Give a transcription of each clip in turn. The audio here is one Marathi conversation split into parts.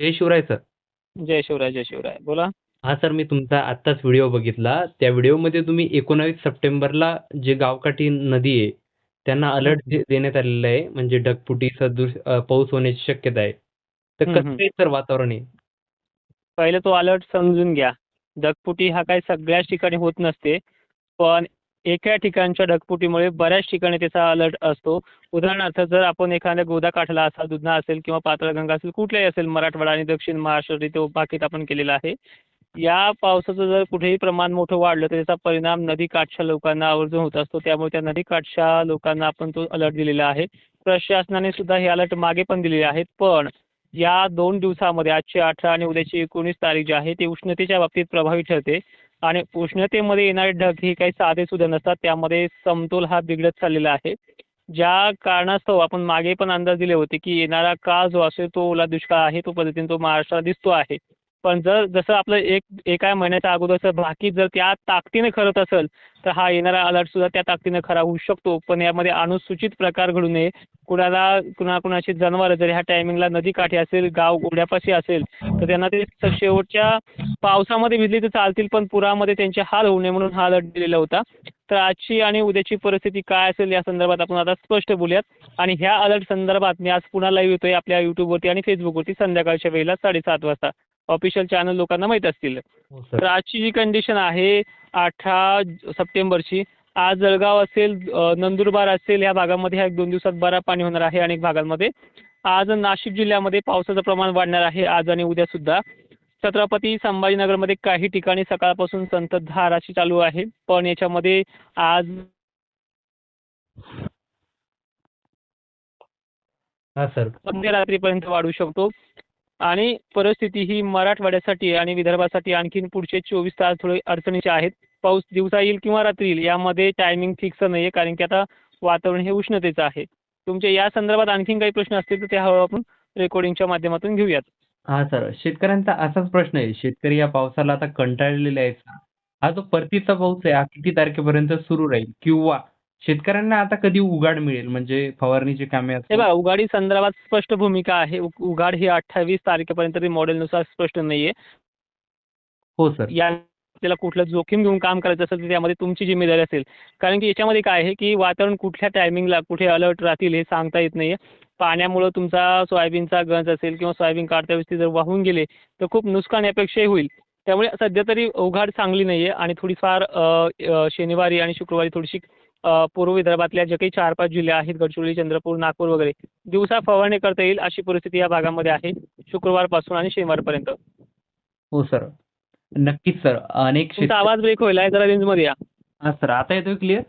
जय शिवराय सर जय शिवराय जय शिवराय बोला. हा सर मी तुमचा आत्ताच व्हिडिओ बघितला. त्या व्हिडिओमध्ये तुम्ही एकोणावीस सप्टेंबरला जे गावकाठी नदी आहे त्यांना अलर्ट देण्यात आलेला आहे. म्हणजे ढगफुटी सदृश पाऊस होण्याची शक्यता आहे. तर कसं. आहे सर वातावरण आहे? पहिले तो अलर्ट समजून घ्या. ढगफुटी हा काही सगळ्याच ठिकाणी होत नसते. पण एका ठिकाणच्या ढगफुटीमुळे बऱ्याच ठिकाणी त्याचा अलर्ट असतो. उदाहरणार्थ जर आपण एखाद्या गोदाकाठला असाल दुधना असेल किंवा पाताळगंगा असेल कुठल्याही असेल मराठवाडा आणि दक्षिण महाराष्ट्र तो भाकीत आपण केलेला आहे. या पावसाचं जर कुठेही प्रमाण मोठं वाढलं तर त्याचा परिणाम नदीकाठच्या लोकांना आवर्जून होत असतो. त्यामुळे त्या नदीकाठच्या लोकांना आपण तो अलर्ट दिलेला आहे. प्रशासनाने सुद्धा हे अलर्ट मागे पण दिलेले आहेत. पण या दोन दिवसामध्ये आजची अठरा आणि उद्याची एकोणीस तारीख जी आहे ती उष्णतेच्या बाबतीत प्रभावी ठरते. आणि उष्णतेमध्ये येणारे ढग हे काही साधे सुद्धा नसतात. त्यामध्ये समतोल हा बिघडत चाललेला आहे. ज्या कारणास्तव आपण मागे पण अंदाज दिले होते की येणारा काळ जो असेल तो ओला दुष्काळ आहे तो पद्धतीने तो महाराष्ट्रात दिसतो आहे. पण जर जसं आपलं एक एका महिन्याच्या अगोदरचं बाकी जर त्या ताकदीने खरत असेल तर हा येणारा अलर्ट सुद्धा त्या ताकदीने खरा होऊ शकतो. पण यामध्ये अनुसूचित प्रकार घडू नये. कुणाला कुणा कुणाची जनावरं जर ह्या टायमिंगला नदीकाठी असेल गाव ओढ्यापाशी असेल तर त्यांना ते शेवटच्या पावसामध्ये भिजली तर चालतील पण पुरामध्ये त्यांचे हाल होऊ नये म्हणून हा अलर्ट दिलेला होता. तर आजची आणि उद्याची परिस्थिती काय असेल या संदर्भात आपण आता स्पष्ट बोलूयात. आणि ह्या अलर्ट संदर्भात मी आज पुन्हा लाईव्ह येतोय आपल्या युट्यूबवरती आणि फेसबुकवरती संध्याकाळच्या वेळेला साडेसात वाजता. ऑफिशियल चॅनल लोकांना माहीत असतील. हो तर आजची जी कंडिशन आहे अठरा सप्टेंबरची आज जळगाव असेल नंदुरबार असेल या भागामध्ये ह्या एक दोन दिवसात बरा पाणी होणार आहे अनेक भागांमध्ये. आज नाशिक जिल्ह्यामध्ये पावसाचं प्रमाण वाढणार आहे आज आणि उद्या सुद्धा. छत्रपती संभाजीनगरमध्ये काही ठिकाणी सकाळपासून संततधार अशी चालू आहे पण याच्यामध्ये आज हा सर मध्यरात्रीपर्यंत वाढू शकतो. आणि परिस्थिती ही मराठवाड्यासाठी आणि विदर्भासाठी आणखीन पुढचे चोवीस तास थोडे अडचणीचे आहेत. पाऊस दिवसा येईल किंवा रात्री येईल यामध्ये टायमिंग फिक्स नाही आहे कारण की आता वातावरण हे उष्णतेचं आहे. तुमचे या संदर्भात आणखीन काही प्रश्न असतील तर ते हळूहळू आपण रेकॉर्डिंगच्या माध्यमातून घेऊयात. हा सर शेतकऱ्यांचा असाच प्रश्न आहे. शेतकरी या पावसाला आता कंटाळलेले आहेत हा जो परतीचा पाऊस आहे हा किती तारखेपर्यंत सुरू राहील? किंवा शेतकऱ्यांना आता कधी उघाड मिळेल? म्हणजे फवारणीची कामे हे असतील बघा उघाडी संदर्भात स्पष्ट भूमिका आहे. उ- उघाड ही अठ्ठावीस तारखेपर्यंत तरी मॉडेलनुसार स्पष्ट नाही आहे हो सर. या आपल्याला कुठलं जोखीम घेऊन काम करायचं असेल तर त्यामध्ये तुमची जिम्मेदारी असेल. कारण की याच्यामध्ये काय आहे की वातावरण कुठल्या टायमिंगला कुठे अलर्ट राहतील हे सांगता येत नाही पाण्यामुळं तुमचा सोयाबीनचा गंज असेल किंवा सोयाबीन काढत्या वेळेस ती जर वाहून गेले तर खूप नुकसान यापेक्षाही होईल. त्यामुळे सध्या तरी उघाड चांगली नाही आहे आणि थोडीफार अ, अ, शनिवारी आणि शुक्रवारी थोडीशी पूर्व विदर्भातल्या जे काही चार पाच जिल्हे आहेत गडचिरोली चंद्रपूर नागपूर वगैरे दिवसा फवारणी करता येईल अशी परिस्थिती या भागामध्ये आहे शुक्रवारपासून आणि शनिवारपर्यंत. हो सर. नक्कीच सर. अनेक तुमचा आवाज ब्रेक होईल जरा रेंजमध्ये या. हा सर. आता येतोय क्लिअर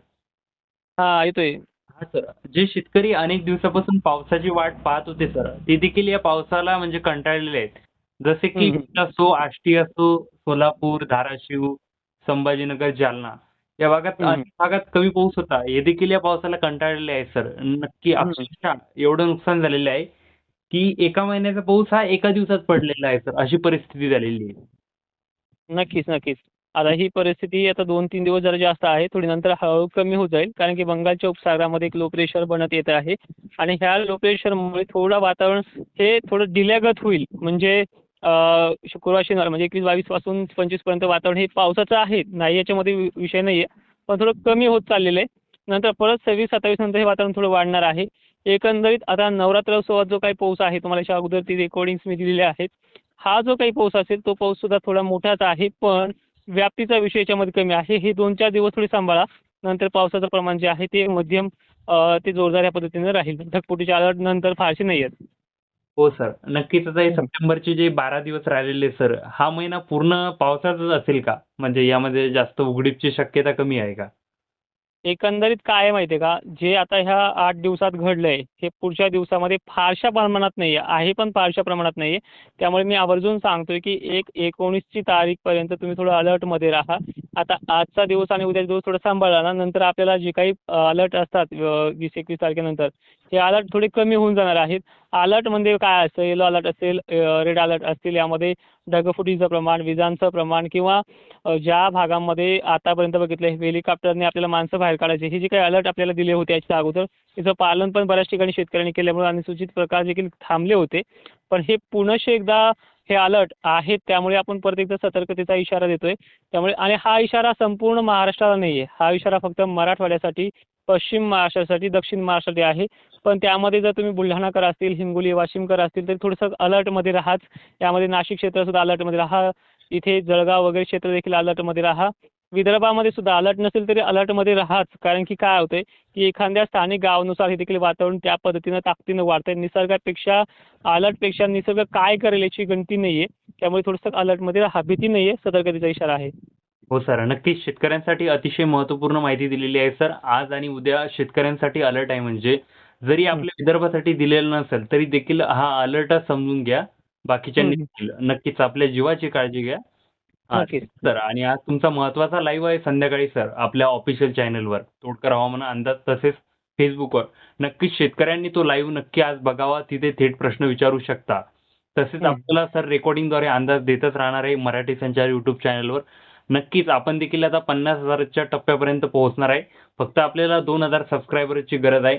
हा येतोय. हा सर. जे शेतकरी अनेक दिवसापासून पावसाची वाट पाहत होते सर ते देखील या पावसाला म्हणजे कंटाळलेले आहेत. जसे की असो आष्टी असो सोलापूर धाराशिव संभाजीनगर जालना या भागात. अनेक भागात कमी पाऊस होता. हे देखील या पावसाला कंटाळलेले आहेत सर. नक्की. अक्षरशः एवढं नुकसान झालेलं आहे की एका महिन्याचा पाऊस हा एका दिवसात पडलेला आहे सर. अशी परिस्थिती झालेली आहे. नक्कीच नक्कीच. आता ही परिस्थिती आता दोन तीन दिवस जरा जास्त आहे. थोडी नंतर हळूहळू कमी होत जाईल. कारण की बंगालच्या उपसागरामध्ये एक लो प्रेशर बनत येत आहे. आणि ह्या लो प्रेशरमुळे थोडं वातावरण हे थोडं डिल्यागत होईल. म्हणजे शुक्रवार शनिवार म्हणजे एकवीस बावीसपासून पंचवीसपर्यंत वातावरण हे पावसाचं आहे. नाही याच्यामध्ये विषय नाही आहे पण थोडं कमी होत चाललेलं आहे. नंतर परत सव्वीस सत्तावीस नंतर हे वातावरण थोडं वाढणार आहे. एकंदरीत आता नवरात्रोत्सवात जो काही पाऊस आहे तुम्हाला याच्या अगोदर ती रेकॉर्डिंग्स मी दिलेल्या आहेत हा जो काही पाऊस असेल तो पाऊस सुद्धा थोडा मोठाच आहे पण व्याप्तीचा विषय याच्यामध्ये कमी आहे. हे दोन चार दिवस थोडे सांभाळा. नंतर पावसाचं प्रमाण जे आहे ते मध्यम ते जोरदार या पद्धतीने राहील. ढगफुटीच्या अलर्ट नंतर फारसे नाही आहेत. हो सर नक्कीच आता हे सप्टेंबरचे जे बारा दिवस राहिलेले सर हा महिना पूर्ण पावसाचाच असेल का? म्हणजे यामध्ये जास्त उघडीपची शक्यता कमी आहे का? एकंदरीत काय आहे माहिती आहे का? जे आता ह्या आठ दिवसात घडलंय हे पुढच्या दिवसामध्ये फारशा प्रमाणात नाही आहे आहे पण फारशा प्रमाणात नाही आहे त्यामुळे मी आवर्जून सांगतोय की एक एकोणीसची तारीखपर्यंत तुम्ही थोडं अलर्टमध्ये राहा. आता आजचा दिवस आणि उद्याचा दिवस थोडं सांभाळा ना नंतर आपल्याला जे काही अलर्ट असतात वीस एकवीस तारखेनंतर हे अलर्ट थोडे कमी होऊन जाणार आहेत. अलर्ट म्हणजे काय असतं येलो अलर्ट असेल रेड अलर्ट असतील यामध्ये ढगफुटीचं प्रमाण विजांचं प्रमाण किंवा ज्या भागामध्ये आतापर्यंत बघितलं हेलिकॉप्टरने आपल्याला माणसं बाहेर बाहेर काढायचे. हे जे काही अलर्ट आपल्याला दिले होते याच्या अगोदर त्याचं पालन पण बऱ्याच ठिकाणी शेतकऱ्यांनी केल्यामुळे अनुसूचित प्रकार देखील थांबले होते. पण हे पुनशे एकदा हे अलर्ट आहेत त्यामुळे आपण परत एकदा सतर्कतेचा इशारा देतोय. त्यामुळे आणि हा इशारा संपूर्ण महाराष्ट्राला नाही आहे हा इशारा फक्त मराठवाड्यासाठी पश्चिम महाराष्ट्रासाठी दक्षिण महाराष्ट्रासाठी आहे. पण त्यामध्ये जर तुम्ही बुलढाणाकर असतील हिंगोली वाशिमकर असतील तर थोडंसं अलर्टमध्ये राहाच. यामध्ये नाशिक क्षेत्रसुद्धा अलर्टमध्ये राहा. इथे जळगाव वगैरे क्षेत्र देखील अलर्टमध्ये राहा. विदर्भामध्ये सुद्धा अलर्ट नसेल तरी अलर्टमध्ये राहाच. कारण की काय होतंय की एखाद्या स्थानिक गावानुसार हे देखील वातावरण त्या पद्धतीनं ताकदीनं वाढतंय. निसर्गापेक्षा अलर्टपेक्षा निसर्ग काय करेल याची गणती नाही आहे त्यामुळे थोडंसं अलर्टमध्ये राहा भीती नाही आहे सतर्कतेचा इशारा आहे. हो सर नक्कीच शेतकऱ्यांसाठी अतिशय महत्त्वपूर्ण माहिती दिलेली आहे सर. आज आणि उद्या शेतकऱ्यांसाठी अलर्ट आहे म्हणजे जरी आपल्या विदर्भासाठी दिलेलं नसेल तरी देखील हा अलर्ट समजून घ्या. देखील नक्कीच आपल्या जीवाची काळजी घ्या. हा, नक्कीच. सर आणि आज तुमचा महत्त्वाचा लाईव्ह आहे संध्याकाळी सर आपल्या ऑफिशियल चॅनलवर तोडकर हवामान अंदाज तसेच फेसबुकवर नक्कीच शेतकऱ्यांनी तो लाईव्ह नक्की आज बघावा तिथे थेट प्रश्न विचारू शकता. तसेच. आपल्याला सर रेकॉर्डिंगद्वारे अंदाज देतच राहणार आहे मराठी संचार युट्यूब चॅनलवर नक्कीच आपण देखील आता पन्नास हजारच्या टप्प्यापर्यंत पोहोचणार आहे. फक्त आपल्याला दोन हजार सबस्क्रायबरची गरज आहे.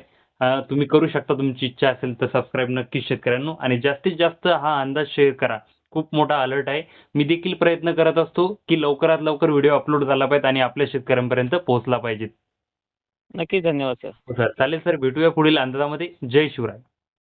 तुम्ही करू शकता तुमची इच्छा असेल तर सबस्क्राईब नक्कीच शेतकऱ्यांनो. आणि जास्तीत जास्त हा अंदाज शेअर करा. खूप मोठा अलर्ट आहे. मी देखील प्रयत्न करत असतो की लवकरात लवकर व्हिडिओ अपलोड झाला पाहिजे आणि आपल्या शेतकऱ्यांपर्यंत पोहोचला पाहिजे. नक्कीच धन्यवाद सर सर चालेल सर भेटूया पुढील अंदाजामध्ये. जय शिवराय.